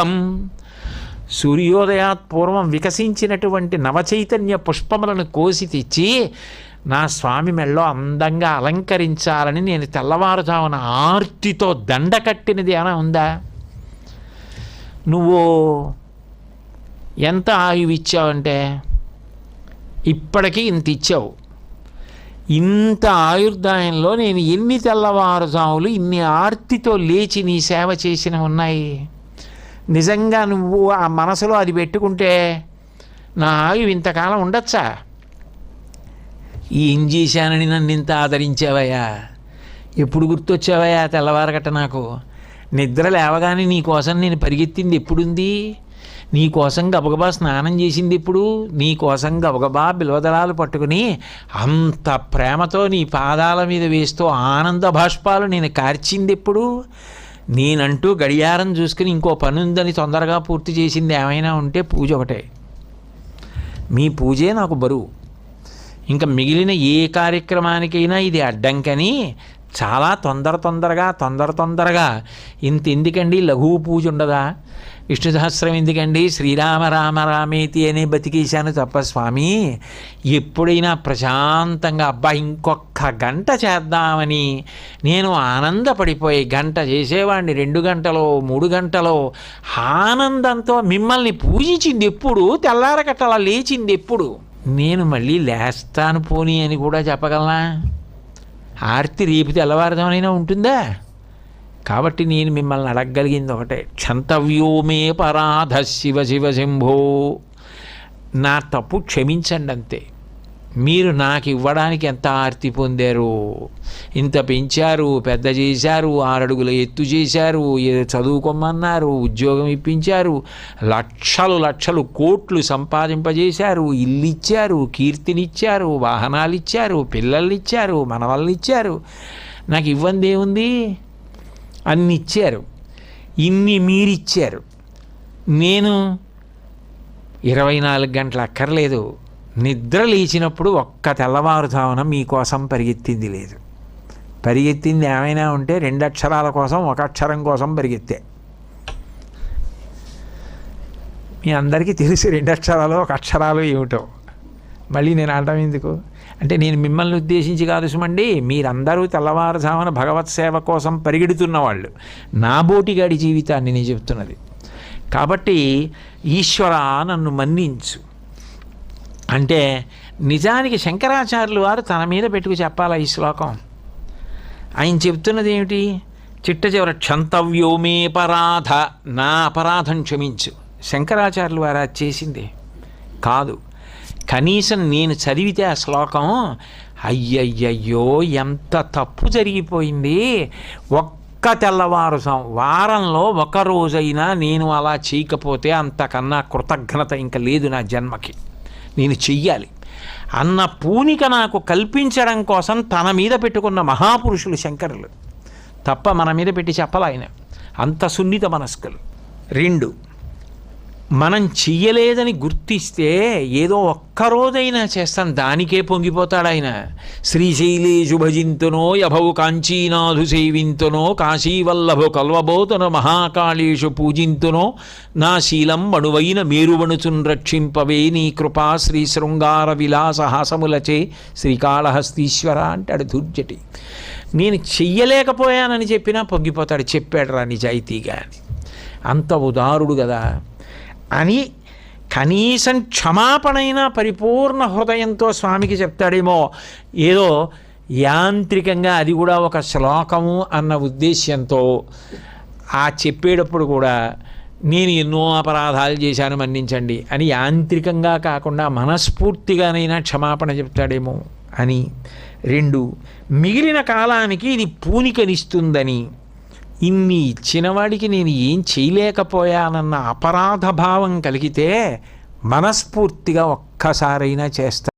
ముఖం సూర్యోదయాత్ పూర్వం వికసించినటువంటి నవచైతన్య పుష్పములను కోసి తెచ్చి నా స్వామి మెళ్ళో అందంగా అలంకరించాలని నేను తెల్లవారుజామున ఆర్తితో దండ కట్టినది ఏమైనా ఉందా? నువ్వు ఎంత ఆయువు ఇచ్చావంటే ఇప్పటికీ ఇంత ఇచ్చావు. ఇంత ఆయుర్దాయంలో నేను ఎన్ని తెల్లవారుజాములు ఇన్ని ఆర్తితో లేచి నీ సేవ చేసిన ఉన్నాయి? నిజంగా నువ్వు ఆ మనసులో అది పెట్టుకుంటే నా ఆయువు ఇంతకాలం ఉండొచ్చా? ఏం చేశానని నన్ను ఇంత ఆదరించావయ్యా? ఎప్పుడు గుర్తొచ్చావయ్యా తెల్లవారగట్ట నాకు? నిద్ర లేవగానే నీ కోసం నేను పరిగెత్తింది ఎప్పుడుంది? నీ కోసం గబగబా స్నానం చేసింది ఎప్పుడు? నీ కోసం గబగబా బిలవదలాలు పట్టుకుని అంత ప్రేమతో నీ పాదాల మీద వేస్తూ ఆనంద భాష్పాలు నేను కార్చింది ఎప్పుడు? నేనంటూ గడియారం చూసుకుని ఇంకో పని ఉందని తొందరగా పూర్తి చేసింది ఏమైనా ఉంటే పూజ ఒకటే. మీ పూజే నాకు బరువు. ఇంకా మిగిలిన ఏ కార్యక్రమానికైనా ఇది అడ్డంకని చాలా తొందర తొందరగా తొందర తొందరగా. ఇంత ఎందుకండి లఘువు పూజ ఉండదా? విష్ణు సహస్రం ఎందుకండి? శ్రీరామ రామ రామేతి అని బతికేశాను తప్ప స్వామి ఎప్పుడైనా ప్రశాంతంగా అబ్బా ఇంకొక గంట చేద్దామని నేను ఆనందపడిపోయి గంట చేసేవాడిని రెండు గంటలో మూడు గంటలో. ఆనందంతో మిమ్మల్ని పూజించింది ఎప్పుడు? తెల్లారగట్టలా లేచింది ఎప్పుడు? నేను మళ్ళీ లేస్తాను పోనీ అని కూడా చెప్పగలనా? ఆర్తి రేపు తెల్లవారుదామైనా ఉంటుందా? కాబట్టి నేను మిమ్మల్ని అడగగలిగింది ఒకటే. క్షంతవ్యోమే పరాధ శివ శివ శంభో. నా తప్పు క్షమించండి అంతే మీరు నాకు ఇవ్వడానికి ఎంత ఆర్తి పొందారు? ఇంత పెంచారు పెద్ద చేశారు ఆరడుగుల ఎత్తు చేశారు చదువుకోమన్నారు ఉద్యోగం ఇప్పించారు లక్షలు లక్షలు కోట్లు సంపాదింపజేశారు ఇల్లు ఇచ్చారు కీర్తినిచ్చారు వాహనాలు ఇచ్చారు పిల్లల్ని ఇచ్చారు ఇచ్చారు నాకు ఇవ్వంది ఏముంది? అన్ని ఇచ్చారు. ఇన్ని మీరిచ్చారు. నేను ఇరవై నాలుగు గంటలు అక్కర్లేదు. నిద్ర లేచినప్పుడు ఒక్క తెల్లవారుజామున మీకోసం పరిగెత్తింది లేదు. పరిగెత్తింది ఏమైనా ఉంటే రెండు అక్షరాల కోసం ఒక అక్షరం కోసం పరిగెత్తే. మీ అందరికీ తెలుసు రెండు అక్షరాలు ఒక అక్షరాలు ఏమిటో. మళ్ళీ నేను అనటం ఎందుకు? అంటే నేను మిమ్మల్ని ఉద్దేశించి కాదు సుమండి మీరందరూ తెల్లవారుజామున భగవత్ సేవ కోసం పరిగెడుతున్న వాళ్ళు. నా బోటిగాడి జీవితాన్ని నేను చెప్తున్నది. కాబట్టి ఈశ్వర నన్ను మన్నించు. అంటే నిజానికి శంకరాచార్యులు వారు తన మీద పెట్టుకు చెప్పాలా ఈ శ్లోకం? ఆయన చెప్తున్నది ఏమిటి చిట్ట చివర క్షంతవ్యోమే పరాధ నా అపరాధం క్షమించు. శంకరాచార్యులు వారు అది చేసింది. కాదు కనీసం నేను చదివితే ఆ శ్లోకం అయ్యయ్యయ్యో ఎంత తప్పు జరిగిపోయింది. ఒక్క తెల్లవారుసం వారంలో ఒక రోజైనా నేను అలా చేయకపోతే అంతకన్నా కృతజ్ఞత ఇంకా లేదు నా జన్మకి. నేను చెయ్యాలి. అన్న పూనిక నాకు కల్పించడం కోసం తన మీద పెట్టుకున్న మహాపురుషులు శంకరులు. తప్ప మన మీద పెట్టి చెప్పాలి ఆయన? అంత సున్నిత మనస్కులు. రెండు మనం చెయ్యలేదని గుర్తిస్తే ఏదో ఒక్కరోజైనా చేస్తాం. దానికే పొంగిపోతాడు ఆయన శ్రీశైలేషు భజింతునో యభౌ కాంచీనాథు సేవింతునో కాశీవల్లభు కల్వబోతున మహాకాళేషు పూజింతునో నా శీలం మణువైన మేరువణుచున్ రక్షింపవే నీ కృపా శ్రీ శృంగార విలాసహాసములచే శ్రీకాళహస్తీశ్వర అంటాడు దుర్జటి. నేను చెయ్యలేకపోయానని చెప్పినా పొంగిపోతాడు. చెప్పాడు రా నిజాయితీగా అని అంత ఉదారుడు కదా అని కనీసం క్షమాపణైనా పరిపూర్ణ హృదయంతో స్వామికి చెప్తాడేమో. ఏదో యాంత్రికంగా అది కూడా ఒక శ్లోకము అన్న ఉద్దేశ్యంతో ఆ చెప్పేటప్పుడు కూడా నేను ఎన్నో అపరాధాలు చేశాను మన్నించండి అని యాంత్రికంగా కాకుండా మనస్ఫూర్తిగానైనా క్షమాపణ చెప్తాడేమో అని. రెండు మిగిలిన కాలానికి ఇది పూనికనిస్తుందని. ఇన్ని ఇచ్చిన వాడికి నేను ఏం చేయలేకపోయానన్న అపరాధ భావం కలిగితే మనస్ఫూర్తిగా ఒక్కసారైనా చేస్తా